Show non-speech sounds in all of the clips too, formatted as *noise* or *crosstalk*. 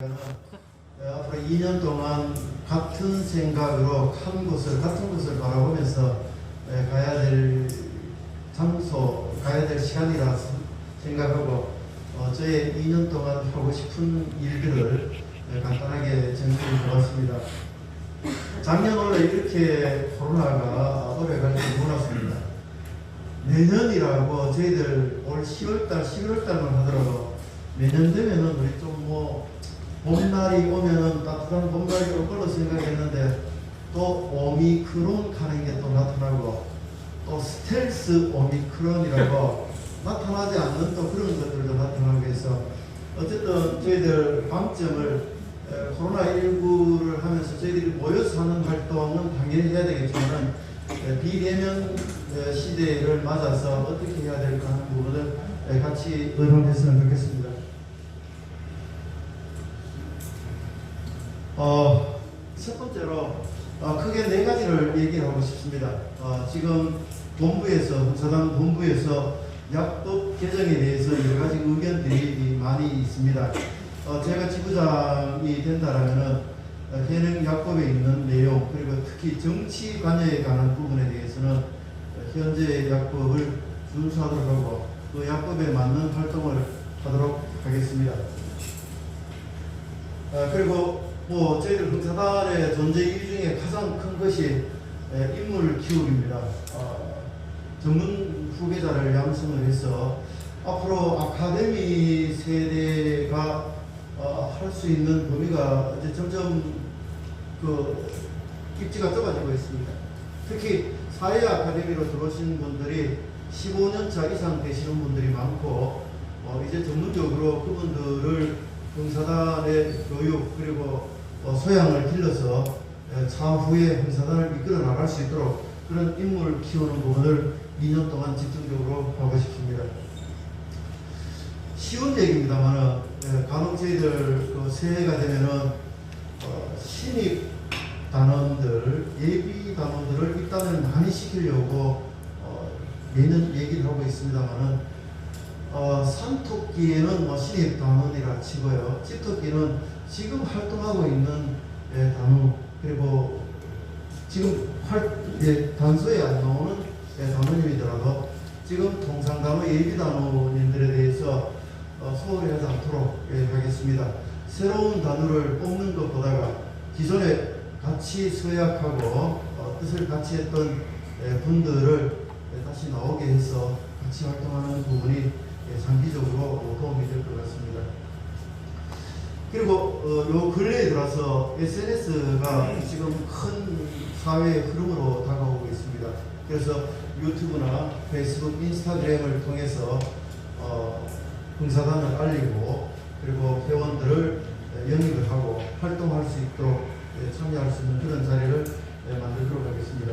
어, 앞으로 2년 동안 같은 생각으로 한 곳을 같은 곳을 바라보면서 에, 가야 될 장소, 가야 될 시간이라 생각하고 어, 저의 2년 동안 하고 싶은 일들을 에, 간단하게 정리해 보았습니다. 작년 원래 이렇게 코로나가 오래가지 몰랐습니다. 내년이라고 저희들 올 10월달, 11월달만 하더라도 내년 되면은 우리 좀뭐 봄날이 오면은 따뜻한 봄날이 올 걸로 생각했는데 또 오미크론 가는 게 또 나타나고 또 스텔스 오미크론이라고 *laughs* 나타나지 않는 또 그런 것들도 나타나고 해서 어쨌든 저희들 방점을 에, 코로나19를 하면서 저희들이 모여서 하는 활동은 당연히 해야 되겠지만 에, 비대면 에, 시대를 맞아서 어떻게 해야 될까 하는 부분을 에, 같이 의논했으면 좋겠습니다. 어, 첫 번째로 어, 크게 네 가지를 얘기하고 싶습니다. 어, 지금 본부에서 사당 본부에서 약법 개정에 대해서 여러 가지 의견들이 많이 있습니다. 어, 제가 지부장이 된다라면은 어, 현행 약법에 있는 내용 그리고 특히 정치 관여에 관한 부분에 대해서는 어, 현재 약법을 준수하도록 하고 그 약법에 맞는 활동을 하도록 하겠습니다. 어, 그리고 뭐 저희들 흥사단의 존재 이유 중에 가장 큰 것이 에, 인물 키우기입니다. 어, 전문 후계자를 양성을 해서 앞으로 아카데미 세대가 어, 할수 있는 범위가 이제 점점 그 입지가 좁아지고 있습니다. 특히 사회 아카데미로 들어오신 분들이 15년 차 이상 되시는 분들이 많고 어, 이제 전문적으로 그분들을 흥사단의 교육 그리고 어, 소양을 길러서 에, 차후에 흥사단을 이끌어 나갈 수 있도록 그런 인물 키우는 부분을 2년 동안 집중적으로 하고 싶습니다. 쉬운 얘기입니다만 간혹 저희들 그 새해가 되면은 어, 신입 단원들 예비 단원들을 입단을 많이 시키려고 어, 매년 얘기를 하고 있습니다만은 어, 산토끼에는 뭐 신입 단원이라 치고요 집토끼는 지금 활동하고 있는 예, 단원 그리고 지금 활, 예, 단서에 안 나오는 예, 단원님이더라도 지금 통상단원 예비 단원님들에 대해서 어, 소홀히 하지 않도록 예, 하겠습니다. 새로운 단어를 뽑는 것보다가 기존에 같이 서약하고 어, 뜻을 같이 했던 예, 분들을 예, 다시 나오게 해서 같이 활동하는 부분이 예, 장기적으로 도움이 될 것 같습니다. 그리고 어, 요 근래에 들어서 SNS가 지금 큰 사회의 흐름으로 다가오고 있습니다. 그래서 유튜브나 페이스북, 인스타그램을 통해서 어, 봉사단을 알리고 그리고 회원들을 에, 영입을 하고 활동할 수 있도록 에, 참여할 수 있는 그런 자리를 에, 만들도록 하겠습니다.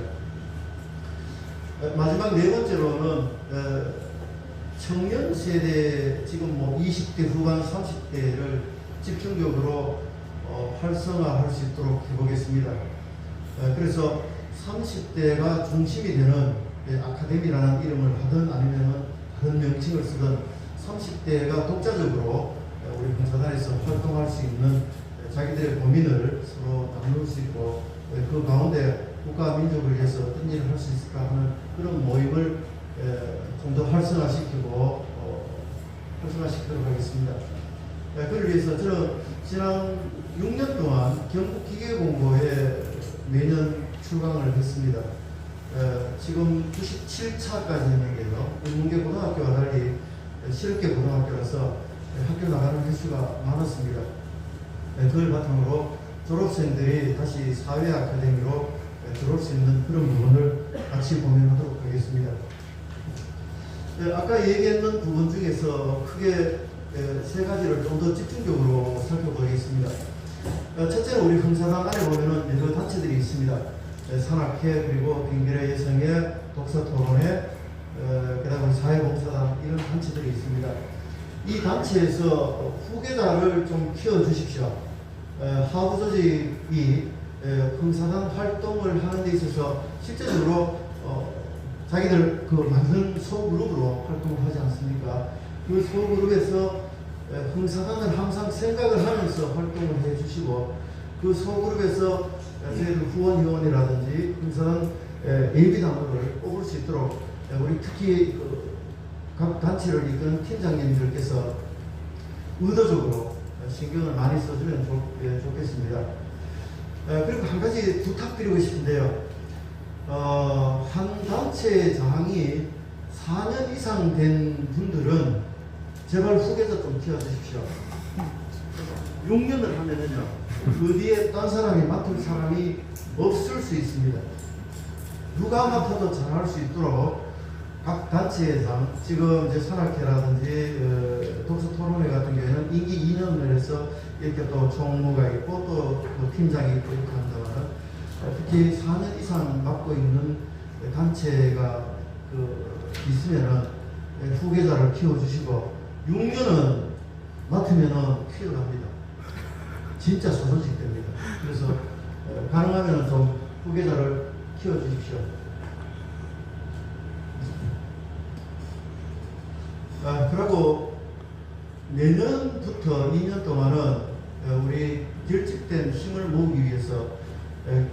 에, 마지막 네 번째로는 에, 청년 세대 지금 뭐 20대 후반 30대를 집중적으로 어, 활성화할 수 있도록 해보겠습니다. 에, 그래서 30대가 중심이 되는 에, 아카데미라는 이름을 하든 아니면 다른 명칭을 쓰든 30대가 독자적으로 우리 봉사단에서 활동할 수 있는 자기들의 고민을 서로 나눌 수 있고 그 가운데 국가 민족을 위해서 어떤 일을 할 수 있을까 하는 그런 모임을 좀 더 활성화시키고 어, 활성화시키도록 하겠습니다. 그를 위해서 저는 지난 6년 동안 경북기계공고에 매년 출강을 했습니다. 지금 97차까지 했는데요. 문계 고등학교와 달리 실업계 고등학교라서 학교 나가는 횟수가 많았습니다. 네, 그걸 바탕으로 졸업생들이 다시 사회 아카데미로 들어올 수 있는 그런 부분을 같이 고민하도록 하겠습니다. 네, 아까 얘기했던 부분 중에서 크게 세 가지를 좀 더 집중적으로 살펴보겠습니다. 어, 첫째는 우리 흥사단 안에 보면은 여러 단체들이 있습니다. 네, 산악회 그리고 빙결의 여성회, 독서토론회, 어, 그다음에 사회봉사단 이런 단체들이 있습니다. 이 단체에서 후계자를 좀 키워 주십시오. 어, 하부 조직이 에, 흥사단 활동을 하는 데 있어서 실제적으로 어, 자기들 그 만든 소그룹으로 활동을 하지 않습니까? 그 소그룹에서 에, 흥사단을 항상 생각을 하면서 활동을 해주시고 그 소그룹에서 저희들 후원 회원이라든지 흥사단 에, 예비 단원을 뽑을 수 있도록 에, 우리 특히 그 각 단체를 이끈 팀장님들께서 의도적으로 신경을 많이 써주면 좋, 예, 좋겠습니다. 에, 그리고 한 가지 부탁드리고 싶은데요. 어, 한 단체 장이 4년 이상 된 분들은 제발 후계자 좀 키워주십시오. 6년을 하면은요, 그 뒤에 딴 사람이 맡을 사람이 없을 수 있습니다. 누가 맡아도 잘할 수 있도록 각 단체장, 지금 이제 산악회라든지 어, 독서 토론회 같은 경우에는 임기 2년을 해서 이렇게 또 총무가 있고 또뭐 팀장이 있고 이렇게 특히 4년 이상 맡고 있는 단체가 그 있으면은 후계자를 키워주시고 6년은 맡으면은 퀴어 갑니다. 진짜 소소식 됩니다. 그래서 어, 가능하면 좀 후계자를 키워주십시오. 아, 그리고 내년부터 2년 동안은 어, 우리 결집된 힘을 모으기 위해서 에,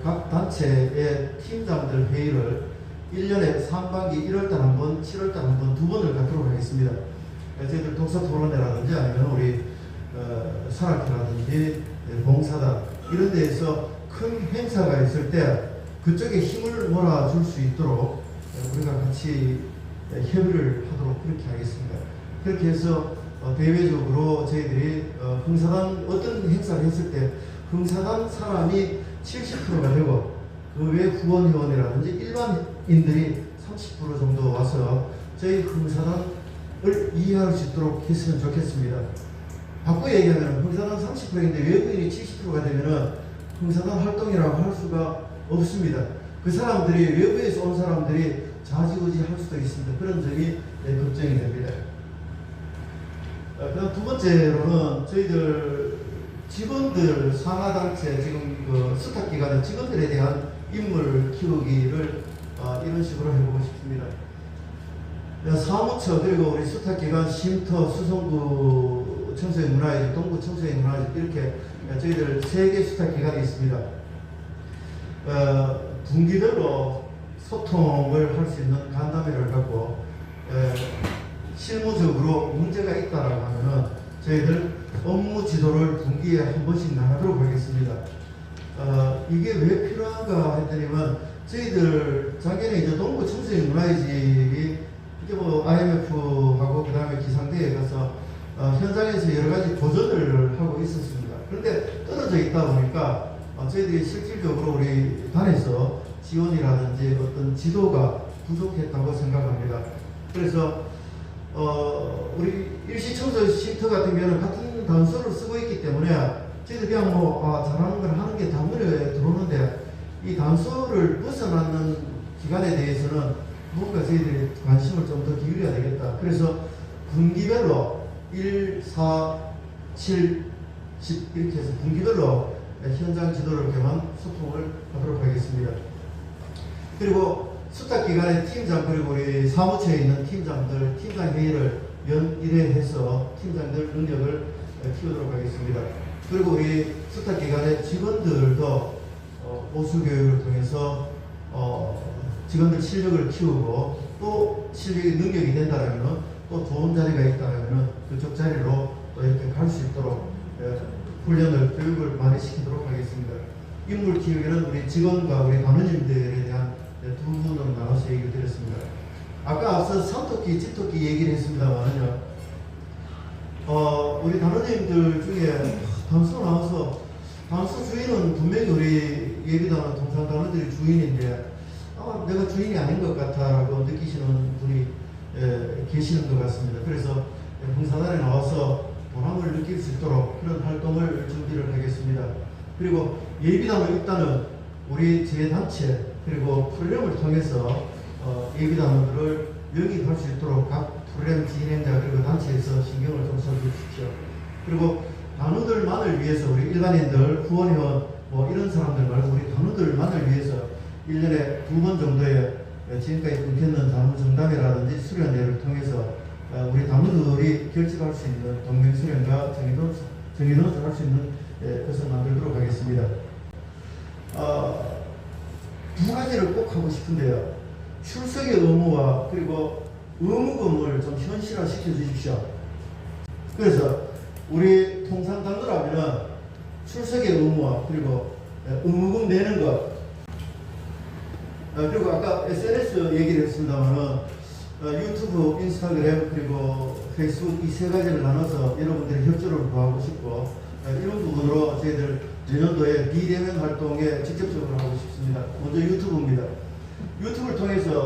각 단체의 팀장들 회의를 1년에 상반기 1월달 한 번, 7월달 한 번, 두 번을 갖도록 하겠습니다. 에, 저희들 독서 토론회라든지 아니면 우리 어, 산악회라든지 에, 봉사단 이런 데에서 큰 행사가 있을 때 그쪽에 힘을 몰아줄 수 있도록 에, 우리가 같이 에, 협의를 하도록 그렇게 하겠습니다. 그렇게 해서 어, 대외적으로 저희들이 어, 흥사단 어떤 행사를 했을 때 흥사단 사람이 70%가 되고 그 외 후원 회원이라든지 일반인들이 30% 정도 와서 저희 흥사단을 이해할 수 있도록 했으면 좋겠습니다. 바꿔 얘기하면 흥사단 30%인데 외부인이 70%가 되면은 흥사단 활동이라고 할 수가 없습니다. 그 사람들이 외부에서 온 사람들이 좌지우지 할 수도 있습니다. 그런 점이 네, 걱정이 됩니다. 어, 그다음 두 번째로는 저희들 직원들 상하단체 지금 그 스타 기관의 직원들에 대한 인물 키우기를 어, 이런 식으로 해보고 싶습니다. 어, 사무처 그리고 우리 스타 기관 쉼터 수성구 청소년 문화재 동구 청소년 문화재 이렇게 저희들 세 개 스타 기관이 있습니다. 어, 분기별로 소통을 할 수 있는 간담회를 갖고 에, 실무적으로 문제가 있다라고 하면은 저희들 업무 지도를 분기에 한 번씩 나가도록 하겠습니다. 어, 이게 왜 필요한가 했더니만 저희들 작년에 이제 동부 청소년 문화의집이 이게 뭐 IMF하고 그 다음에 기상대에 가서 어, 현장에서 여러 가지 도전을 하고 있었습니다. 그런데 떨어져 있다 보니까 어, 저희들이 실질적으로 우리 단에서 지원이라든지 어떤 지도가 부족했다고 생각합니다. 그래서 어, 우리 일시청소 쉼터 같은 경우는 같은 단서를 쓰고 있기 때문에 저희들 그냥 뭐 아, 잘하는 걸 하는 게 단문에 들어오는데 이 단서를 벗어나는 기간에 대해서는 뭔가 저희들이 관심을 좀 더 기울여야 되겠다. 그래서 분기별로 1, 4, 7, 10 이렇게 해서 분기별로 현장 지도를 겸한 소통을 하도록 하겠습니다. 그리고 수탁 기관의 팀장 그리고 우리 사무처에 있는 팀장들 팀장 회의를 연 1회 해서 팀장들 능력을 어, 키우도록 하겠습니다. 그리고 우리 수탁 기관의 직원들도 어, 보수 교육을 통해서 어, 직원들 실력을 키우고 또 실력이 능력이 된다면 또 좋은 자리가 있다면 그쪽 자리로 또 이렇게 갈 수 있도록 예, 훈련을 교육을 많이 시키도록 하겠습니다. 인물 키우기는 우리 직원과 우리 단원님들에 대한 네, 두 분으로 나눠서 얘기를 드렸습니다. 아까 앞서 산토끼, 집토끼 얘기를 했습니다만요. 어, 우리 단원님들 중에 단수 나와서 단수 주인은 분명히 우리 예비단원 동산 단원들이 주인인데 아, 내가 주인이 아닌 것 같다라고 느끼시는 분이 에, 계시는 것 같습니다. 그래서 봉사단에 나와서 보람을 느낄 수 있도록 그런 활동을 준비를 하겠습니다. 그리고 예비단원 일단은 우리 제 단체 그리고 프로그램을 통해서 어, 예비단원들을 영입할 수 있도록 각 프로그램 진행자 그리고 단체에서 신경을 좀 써주십시오. 그리고 단원들만을 위해서 우리 일반인들, 후원회원 뭐 이런 사람들 말고 우리 단원들만을 위해서 1년에 두 번 정도의 지금까지 끊겼는 단원 정담회라든지 수련회를 통해서 어, 우리 단원들이 결집할 수 있는 동맹 수련과 정의도 정의도를 할수 있는 예, 것을 만들도록 하겠습니다. 어, 두 가지를 꼭 하고 싶은데요. 출석의 의무와 그리고 의무금을 좀 현실화 시켜 주십시오. 그래서 우리 통상 당도라면은 출석의 의무와 그리고 예, 의무금 내는 것 어, 그리고 아까 SNS 얘기를 했습니다만은 어, 유튜브, 인스타그램 그리고 페이스북 이 세 가지를 나눠서 여러분들의 협조를 구하고 싶고 어, 이런 부분으로 저희들 내년도에 비대면 활동에 직접적으로 하고 싶습니다. 먼저 유튜브입니다.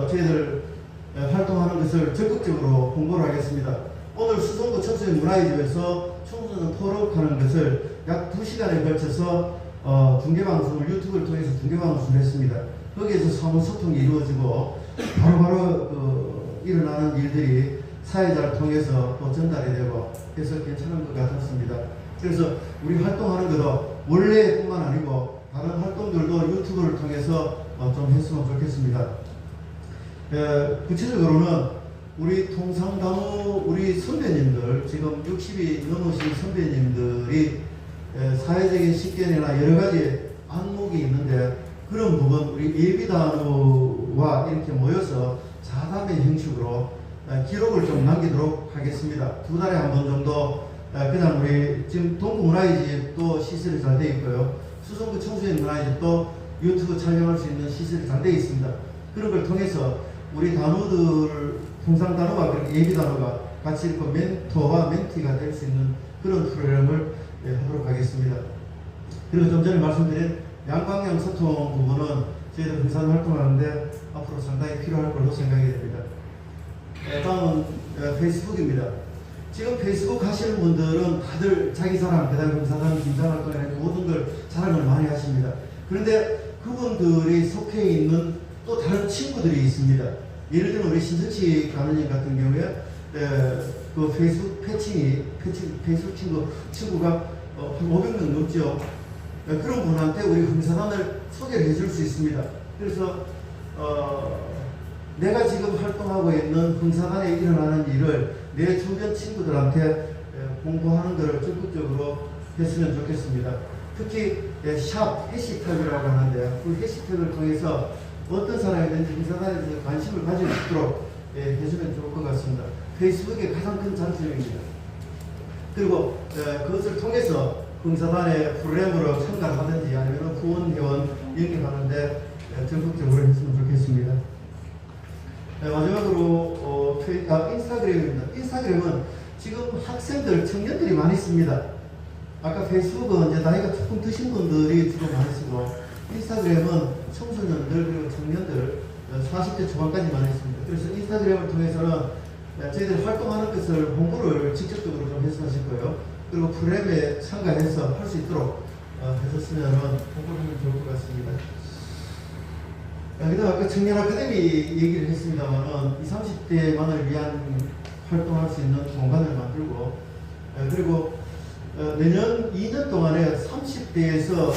저희들 에, 활동하는 것을 적극적으로 홍보를 하겠습니다. 오늘 수성구 청소년 문화의 집에서 청소년 토론하는 것을 약 2시간에 걸쳐서 어, 중계방송을 유튜브를 통해서 중계방송을 했습니다. 거기에서 서로 소통이 이루어지고 바로 바로 그 일어나는 일들이 사회자를 통해서 또 전달이 되고 해서 괜찮은 것 같았습니다. 그래서 우리 활동하는 것도 원래뿐만 아니고 다른 활동들도 유튜브를 통해서 어, 좀 했으면 좋겠습니다. 에, 구체적으로는 우리 통상당우 우리 선배님들 지금 60이 넘으신 선배님들이 에, 사회적인 식견이나 여러 가지 안목이 있는데 그런 부분 우리 예비단우와 이렇게 모여서 자담의 형식으로 에, 기록을 좀 남기도록 하겠습니다. 두 달에 한 번 정도 에, 그냥 우리 지금 동구문화의 집도 시설이 잘 돼 있고요. 수성구 청소년 문화의 집도 유튜브 촬영할 수 있는 시설이 잘 돼 있습니다. 그런 걸 통해서 우리 단어들 통상 그렇게 예비 단어가 같이 이렇게 멘토와 멘티가 될 수 있는 그런 프로그램을 예, 하도록 하겠습니다. 그리고 좀 전에 말씀드린 양방향 소통 부분은 저희들 분산 활동하는데 앞으로 상당히 필요할 걸로 생각이 됩니다. 예, 다음은 예, 페이스북입니다. 지금 페이스북 하시는 분들은 다들 자기 사람, 그다음 봉사단, 김장 활동이나 모든 걸 자랑을 많이 하십니다. 그런데 그분들이 속해 있는 또 다른 친구들이 있습니다. 예를 들면 우리 신석치 가느님 같은 경우에 에, 그 페이스북 패칭이 패칭, 페이스북 친구 친구가 어, 한 500명 넘죠. 에, 그런 분한테 우리 흥사단을 소개를 해줄 수 있습니다. 그래서 어, 내가 지금 활동하고 있는 흥사단에 일어나는 일을 내 주변 친구들한테 에, 공부하는 것을 적극적으로 했으면 좋겠습니다. 특히 예, 샵 해시태그라고 하는데 그 해시태그를 통해서 어떤 사람이든지 행사단에 대해서 관심을 가질 수 있도록 예, 해주면 좋을 것 같습니다. 페이스북의 가장 큰 장점입니다. 그리고 예, 그것을 통해서 행사단의 프로그램으로 참가를 하든지 아니면 후원 회원 연결하는데 예, 적극적으로 했으면 좋겠습니다. 네, 마지막으로 어, 페이, 아, 인스타그램입니다. 인스타그램은 지금 학생들, 청년들이 많이 씁니다. 아까 페이스북은 이제 나이가 조금 드신 분들이 주로 많이 쓰고 인스타그램은 청소년들 청년들 어, 40대 초반까지 많이 씁니다. 그래서 인스타그램을 통해서는 어, 저희들 활동하는 것을 홍보를 직접적으로 좀 했으면 싶고요. 그리고 프로그램에 참가해서 할 수 있도록 어, 해줬으면 홍보를 하면 좋을 것 같습니다. 아, 그다음 아까 청년 아카데미 얘기를 했습니다만은 20, 30대만을 위한 활동할 수 있는 공간을 만들고 어, 그리고 어, 내년 2년 동안에 30대에서